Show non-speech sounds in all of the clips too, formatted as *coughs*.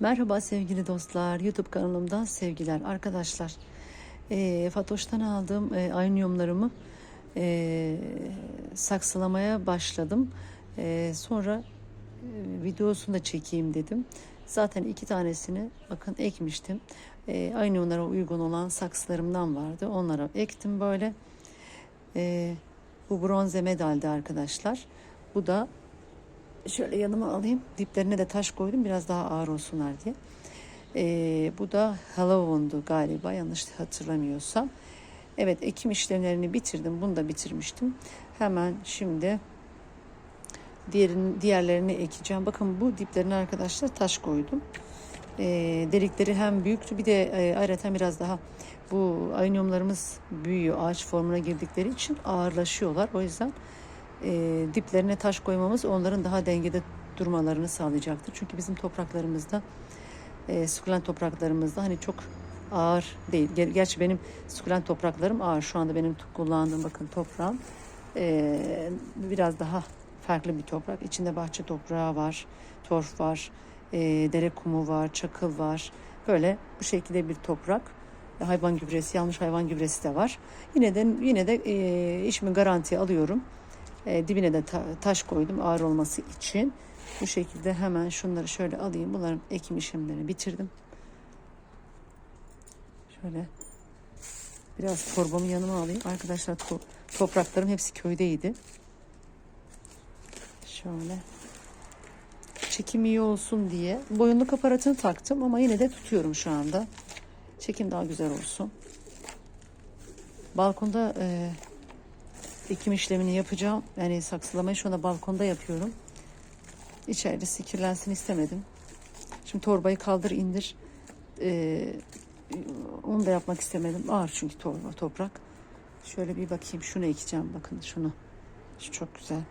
Merhaba sevgili dostlar. YouTube kanalımdan sevgiler arkadaşlar. E, Fatoş'tan aldığım e, anyumlarımı e, saksılamaya başladım. E, sonra e, videosunu da çekeyim dedim. Zaten iki tanesini bakın ekmiştim. E, anyumlara uygun olan saksılarımdan vardı. Onlara ektim böyle. E, bu bronze medalde arkadaşlar. Bu da şöyle yanıma alayım. Diplerine de taş koydum biraz daha ağır olsunlar diye. Ee, bu da Halloween'du galiba yanlış hatırlamıyorsam. Evet ekim işlemlerini bitirdim. Bunu da bitirmiştim. Hemen şimdi diğerin, diğerlerini ekeceğim. Bakın bu diplerine arkadaşlar taş koydum. Ee, delikleri hem büyüktü bir de e, ayrıca biraz daha bu anyumlarımız büyüyor. Ağaç formuna girdikleri için ağırlaşıyorlar. O yüzden e, diplerine taş koymamız onların daha dengede durmalarını sağlayacaktır. Çünkü bizim topraklarımızda e, sukulent topraklarımızda hani çok ağır değil. Ger- Gerçi benim sukulent topraklarım ağır. Şu anda benim kullandığım bakın toprağım e, biraz daha farklı bir toprak. İçinde bahçe toprağı var, torf var, e, dere kumu var, çakıl var. Böyle bu şekilde bir toprak. Hayvan gübresi, yanlış hayvan gübresi de var. Yine de yine de e, işimi garantiye alıyorum. E, dibine de ta- taş koydum ağır olması için. Bu şekilde hemen şunları şöyle alayım. Bunların ekim işlemlerini bitirdim. Şöyle biraz torbamı yanıma alayım. Arkadaşlar to- topraklarım hepsi köydeydi. Şöyle çekim iyi olsun diye boyunluk aparatını taktım ama yine de tutuyorum şu anda. Çekim daha güzel olsun. Balkonda e, ekim işlemini yapacağım. Yani saksılamayı şu anda balkonda yapıyorum. İçerisi kirlensin istemedim. Şimdi torbayı kaldır indir. Ee, onu da yapmak istemedim. Ağır çünkü torba, toprak. Şöyle bir bakayım şunu ekeceğim. Bakın şunu. Şu çok güzel.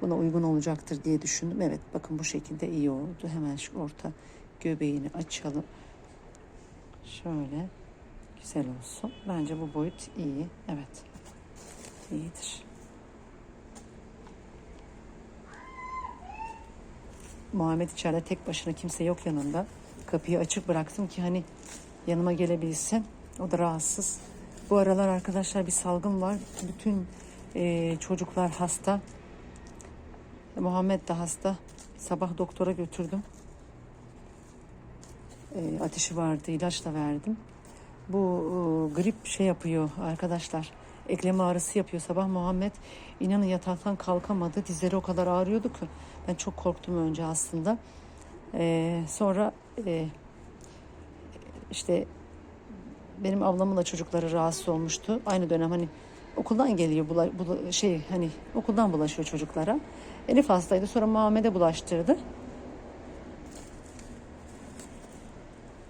Buna uygun olacaktır diye düşündüm. Evet bakın bu şekilde iyi oldu. Hemen şu orta göbeğini açalım. Şöyle güzel olsun. Bence bu boyut iyi. Evet. İyidir. Muhammed içeride tek başına kimse yok yanında. Kapıyı açık bıraktım ki hani yanıma gelebilsin. O da rahatsız. Bu aralar arkadaşlar bir salgın var. Bütün e, çocuklar hasta. Muhammed de hasta. Sabah doktora götürdüm. E, ateşi vardı, ilaç da verdim. Bu e, grip şey yapıyor arkadaşlar. Eklem ağrısı yapıyor. Sabah Muhammed inanın yataktan kalkamadı. Dizleri o kadar ağrıyordu ki. Ben çok korktum önce aslında. E, sonra e, işte benim ablamın da çocukları rahatsız olmuştu. Aynı dönem hani okuldan geliyor bula, bula- şey hani okuldan bulaşıyor çocuklara. Elif hastaydı sonra Muhammed'e bulaştırdı.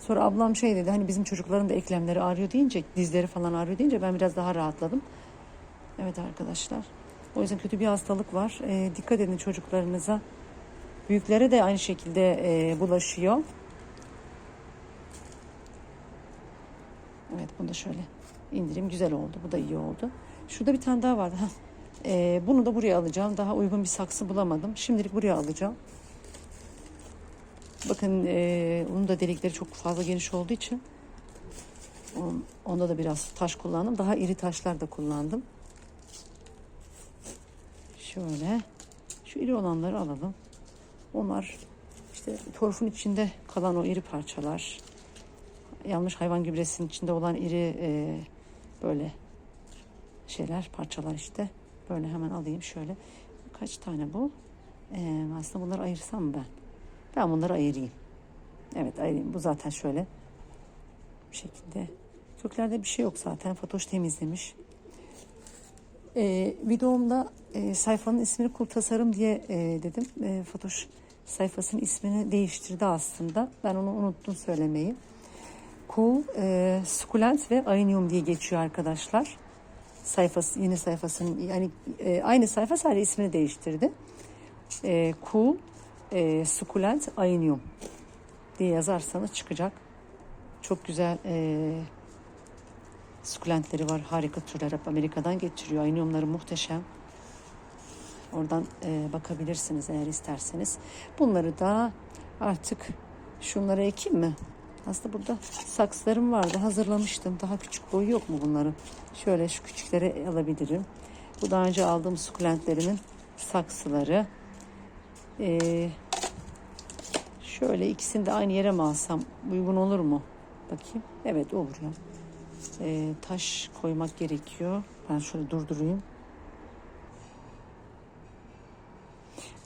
Sonra ablam şey dedi hani bizim çocukların da eklemleri ağrıyor deyince dizleri falan ağrıyor deyince ben biraz daha rahatladım. Evet arkadaşlar. O yüzden kötü bir hastalık var. Ee, dikkat edin çocuklarınıza. Büyüklere de aynı şekilde e, bulaşıyor. Evet bunu da şöyle indireyim. Güzel oldu. Bu da iyi oldu. Şurada bir tane daha vardı. Ee, bunu da buraya alacağım. Daha uygun bir saksı bulamadım. Şimdilik buraya alacağım. Bakın e, onun da delikleri çok fazla geniş olduğu için on- onda da biraz taş kullandım. Daha iri taşlar da kullandım. Şöyle şu iri olanları alalım. Onlar işte torfun içinde kalan o iri parçalar. Yanlış hayvan gübresinin içinde olan iri e, böyle şeyler parçalar işte. Böyle hemen alayım şöyle. Kaç tane bu? E, aslında bunları ayırsam ben? Ben bunları ayırayım. Evet ayırayım. Bu zaten şöyle. Bu şekilde. Köklerde bir şey yok zaten. Fatoş temizlemiş. Ee, videomda e, sayfanın ismini Kul Tasarım diye e, dedim. E, Fatoş sayfasının ismini değiştirdi aslında. Ben onu unuttum söylemeyi. Cool, e, Sukulent ve Aynium diye geçiyor arkadaşlar. Sayfası, yeni sayfasının yani e, aynı sayfa sadece ismini değiştirdi. E, cool, e, Sukulent, Aynium diye yazarsanız çıkacak. Çok güzel e, sukulentleri var. Harika türler hep Amerika'dan getiriyor. Ayniumları muhteşem. Oradan e, bakabilirsiniz eğer isterseniz. Bunları da artık Şunları ekeyim mi? Aslında burada sakslarım vardı. Hazırlamıştım. Daha küçük boyu yok mu bunların? Şöyle şu küçükleri alabilirim. Bu daha önce aldığım sukulentlerimin saksıları. Ee, şöyle ikisini de aynı yere mi alsam uygun olur mu? Bakayım. Evet olur ya. Ee, taş koymak gerekiyor. Ben şöyle durdurayım.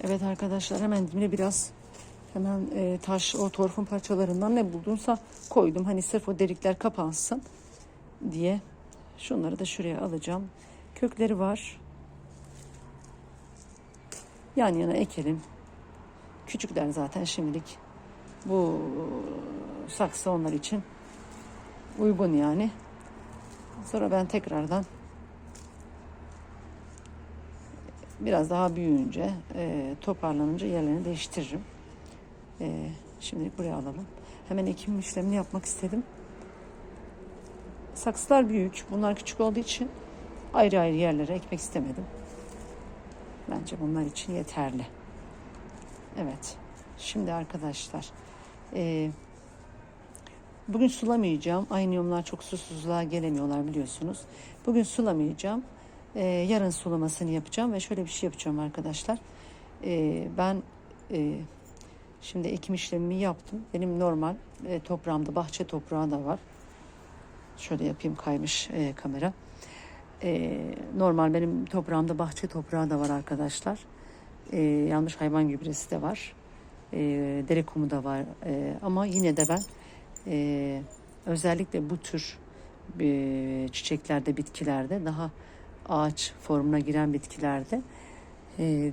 Evet arkadaşlar hemen dibine biraz hemen e, taş o torfun parçalarından ne buldumsa koydum. Hani sırf o delikler kapansın diye. Şunları da şuraya alacağım. Kökleri var. Yan yana ekelim. Küçükler zaten şimdilik. Bu saksı onlar için uygun yani. Sonra ben tekrardan biraz daha büyüyünce, e, toparlanınca yerlerini değiştiririm. E, şimdilik buraya alalım. Hemen ekim işlemini yapmak istedim. Saksılar büyük. Bunlar küçük olduğu için ayrı ayrı yerlere ekmek istemedim. Bence bunlar için yeterli. Evet. Şimdi arkadaşlar e, bugün sulamayacağım. Aynıyumlar çok susuzluğa gelemiyorlar biliyorsunuz. Bugün sulamayacağım. E, yarın sulamasını yapacağım ve şöyle bir şey yapacağım arkadaşlar. E, ben e, şimdi ekim işlemimi yaptım. Benim normal e, toprağımda bahçe toprağı da var. Şöyle yapayım kaymış e, kamera. E, normal benim toprağımda bahçe toprağı da var arkadaşlar. E, yanlış hayvan gübresi de var. E, dere kumu da var. E, ama yine de ben e, özellikle bu tür e, çiçeklerde, bitkilerde daha ağaç formuna giren bitkilerde e,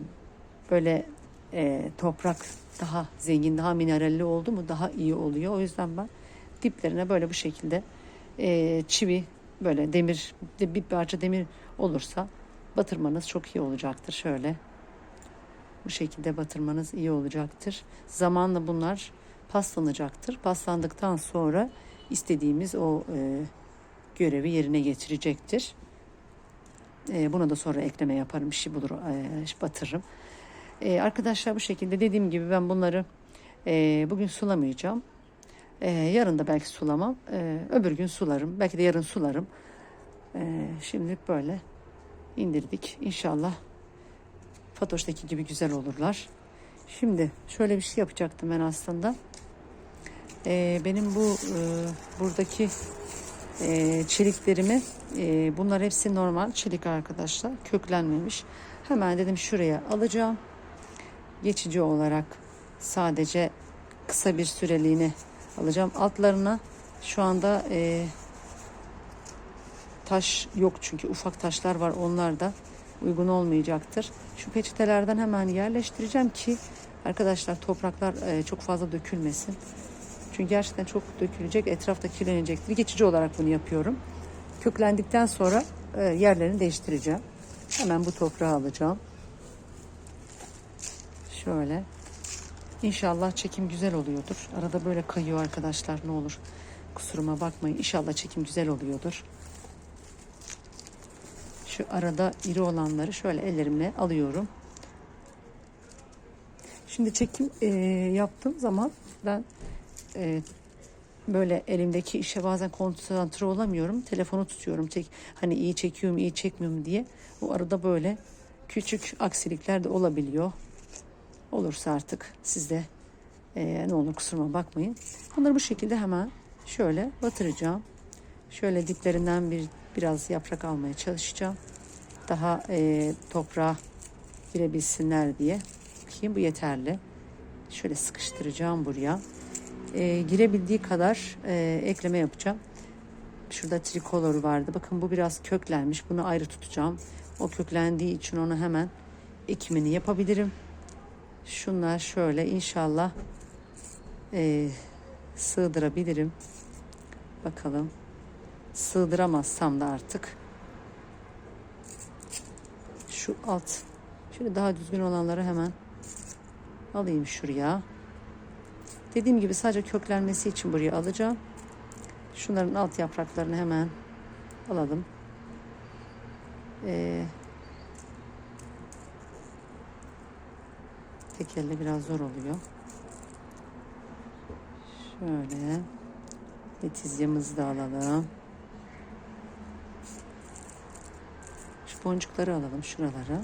böyle e, toprak daha zengin, daha mineralli oldu mu daha iyi oluyor. O yüzden ben diplerine böyle bu şekilde e, çivi böyle demir de bir parça demir olursa batırmanız çok iyi olacaktır. Şöyle bu şekilde batırmanız iyi olacaktır. Zamanla bunlar paslanacaktır. Paslandıktan sonra istediğimiz o e, görevi yerine getirecektir. E, buna da sonra ekleme yaparım, bir şey bulur, e, batırırım. E, arkadaşlar bu şekilde dediğim gibi ben bunları e, bugün sulamayacağım. E, yarın da belki sulamam. E, öbür gün sularım. Belki de yarın sularım. E, şimdilik böyle indirdik. İnşallah Fatoş'taki gibi güzel olurlar. Şimdi şöyle bir şey yapacaktım ben aslında. E, benim bu e, buradaki e, çeliklerimi e, bunlar hepsi normal çelik arkadaşlar. Köklenmemiş. Hemen dedim şuraya alacağım. Geçici olarak sadece kısa bir süreliğine alacağım. Altlarına şu anda e, taş yok çünkü ufak taşlar var onlar da uygun olmayacaktır. Şu peçetelerden hemen yerleştireceğim ki arkadaşlar topraklar e, çok fazla dökülmesin. Çünkü gerçekten çok dökülecek, etrafta kirlenecektir. Geçici olarak bunu yapıyorum. Köklendikten sonra e, yerlerini değiştireceğim. Hemen bu toprağı alacağım. Şöyle. İnşallah çekim güzel oluyordur. Arada böyle kayıyor arkadaşlar ne olur. Kusuruma bakmayın. İnşallah çekim güzel oluyordur. Şu arada iri olanları şöyle ellerimle alıyorum. Şimdi çekim e, yaptığım zaman ben e, böyle elimdeki işe bazen konsantre olamıyorum. Telefonu tutuyorum. Tek, hani iyi çekiyorum, iyi çekmiyorum diye. O arada böyle küçük aksilikler de olabiliyor. Olursa artık siz de e, ne olur kusuruma bakmayın. Bunları bu şekilde hemen şöyle batıracağım. Şöyle diplerinden bir biraz yaprak almaya çalışacağım. Daha e, toprağa girebilsinler diye. Bakayım bu yeterli. Şöyle sıkıştıracağım buraya. E, girebildiği kadar e, ekleme yapacağım. Şurada trikolor vardı. Bakın bu biraz köklenmiş. Bunu ayrı tutacağım. O köklendiği için onu hemen ekimini yapabilirim. Şunlar şöyle inşallah e, sığdırabilirim. Bakalım. Sığdıramazsam da artık şu alt şöyle daha düzgün olanları hemen alayım şuraya. Dediğim gibi sadece köklenmesi için buraya alacağım. Şunların alt yapraklarını hemen alalım. Ee, tek elle biraz zor oluyor. Şöyle. Letizyamızı da alalım. Boncukları alalım şuralara.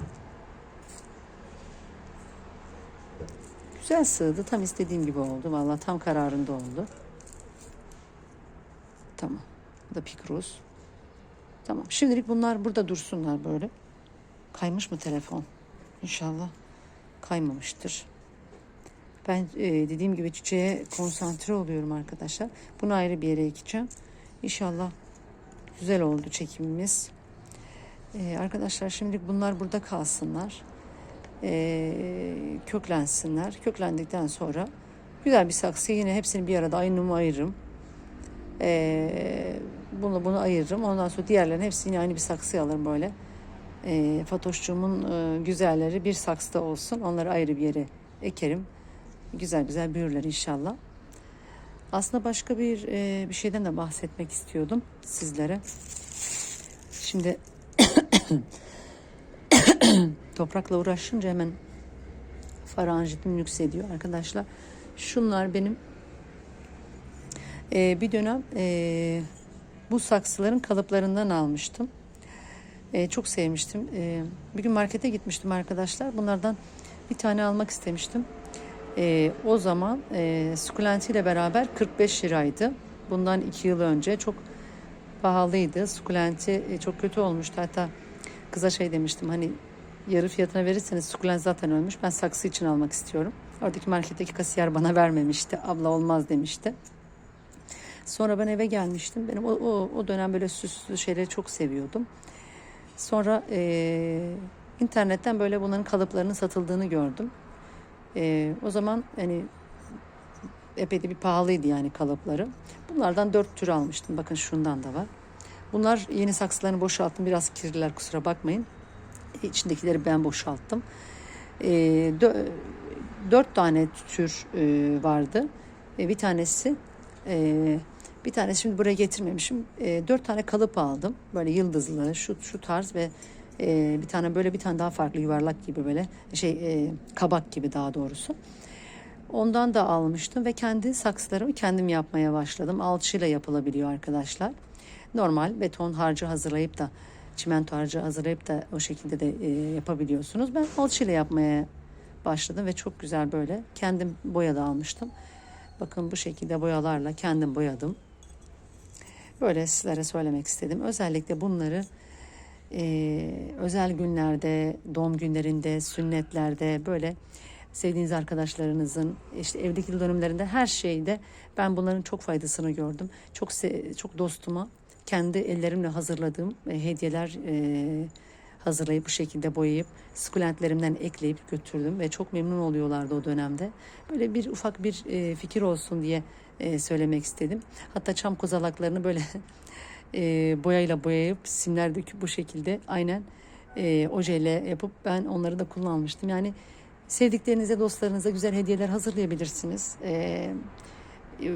Güzel sığdı. Tam istediğim gibi oldu. Vallahi tam kararında oldu. Tamam. Bu da pikroz. Tamam. Şimdilik bunlar burada dursunlar böyle. Kaymış mı telefon? İnşallah kaymamıştır. Ben e, dediğim gibi çiçeğe konsantre oluyorum arkadaşlar. Bunu ayrı bir yere ekeceğim. İnşallah güzel oldu çekimimiz. E, arkadaşlar şimdilik bunlar burada kalsınlar. E, köklensinler. Köklendikten sonra güzel bir saksı yine hepsini bir arada aynı ayırırım. E, bunu bunu ayırırım. Ondan sonra diğerlerini hepsini aynı bir saksıya alırım böyle. E, Fatoşçuğumun e, güzelleri bir saksıda olsun. Onları ayrı bir yere ekerim. Güzel güzel büyürler inşallah. Aslında başka bir e, bir şeyden de bahsetmek istiyordum sizlere. Şimdi *coughs* toprakla uğraşınca hemen faranjitim yükseliyor arkadaşlar. Şunlar benim e, bir dönem e, bu saksıların kalıplarından almıştım. E, çok sevmiştim. E, bir gün markete gitmiştim arkadaşlar. Bunlardan bir tane almak istemiştim. E, o zaman e, sukulenti beraber 45 liraydı. Bundan 2 yıl önce çok pahalıydı. Sukulenti e, çok kötü olmuştu. Hatta kıza şey demiştim hani yarı fiyatına verirseniz sukulent zaten ölmüş. Ben saksı için almak istiyorum. Oradaki marketteki kasiyer bana vermemişti. Abla olmaz demişti. Sonra ben eve gelmiştim. Benim o, o, o dönem böyle süslü şeyleri çok seviyordum. Sonra e, internetten böyle bunların kalıplarının satıldığını gördüm. E, o zaman hani epey de bir pahalıydı yani kalıpları. Bunlardan dört tür almıştım. Bakın şundan da var. Bunlar yeni saksılarını boşalttım. Biraz kirliler kusura bakmayın. İçindekileri ben boşalttım. E, dö- dört tane tür e, vardı. E, bir tanesi e, bir tane şimdi buraya getirmemişim. E, dört tane kalıp aldım. Böyle yıldızlı, şu şu tarz ve e, bir tane böyle bir tane daha farklı yuvarlak gibi böyle şey e, kabak gibi daha doğrusu. Ondan da almıştım ve kendi saksılarımı kendim yapmaya başladım. Alçıyla yapılabiliyor arkadaşlar. Normal beton harcı hazırlayıp da çimento harcı hazırlayıp da o şekilde de e, yapabiliyorsunuz. Ben alçıyla yapmaya başladım ve çok güzel böyle kendim boya da almıştım. Bakın bu şekilde boyalarla kendim boyadım. Böyle sizlere söylemek istedim. Özellikle bunları e, özel günlerde, doğum günlerinde, sünnetlerde böyle sevdiğiniz arkadaşlarınızın işte evlilik yıl dönümlerinde her şeyde ben bunların çok faydasını gördüm. Çok çok dostuma kendi ellerimle hazırladığım e, hediyeler e, hazırlayıp bu şekilde boyayıp sukulentlerimden ekleyip götürdüm ve çok memnun oluyorlardı o dönemde. Böyle bir ufak bir e, fikir olsun diye söylemek istedim. Hatta çam kozalaklarını böyle *laughs* boyayla boyayıp simler döküp bu şekilde aynen ojeyle yapıp ben onları da kullanmıştım. Yani sevdiklerinize, dostlarınıza güzel hediyeler hazırlayabilirsiniz.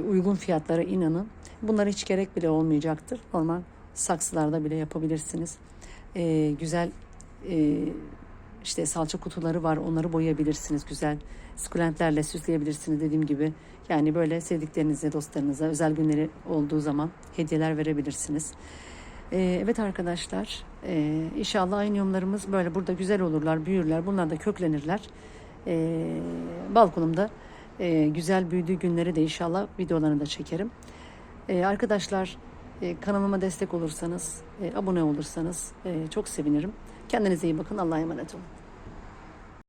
Uygun fiyatlara inanın. Bunlara hiç gerek bile olmayacaktır. Normal saksılarda bile yapabilirsiniz. E, güzel e, işte salça kutuları var. Onları boyayabilirsiniz. Güzel sukulentlerle süsleyebilirsiniz dediğim gibi. Yani böyle sevdiklerinize, dostlarınıza özel günleri olduğu zaman hediyeler verebilirsiniz. Ee, evet arkadaşlar, e, inşallah aynıyumlarımız böyle burada güzel olurlar, büyürler. Bunlar da köklenirler. Ee, balkonumda e, güzel büyüdüğü günleri de inşallah videolarını da çekerim. Ee, arkadaşlar e, kanalıma destek olursanız, e, abone olursanız e, çok sevinirim. Kendinize iyi bakın. Allah'a emanet olun.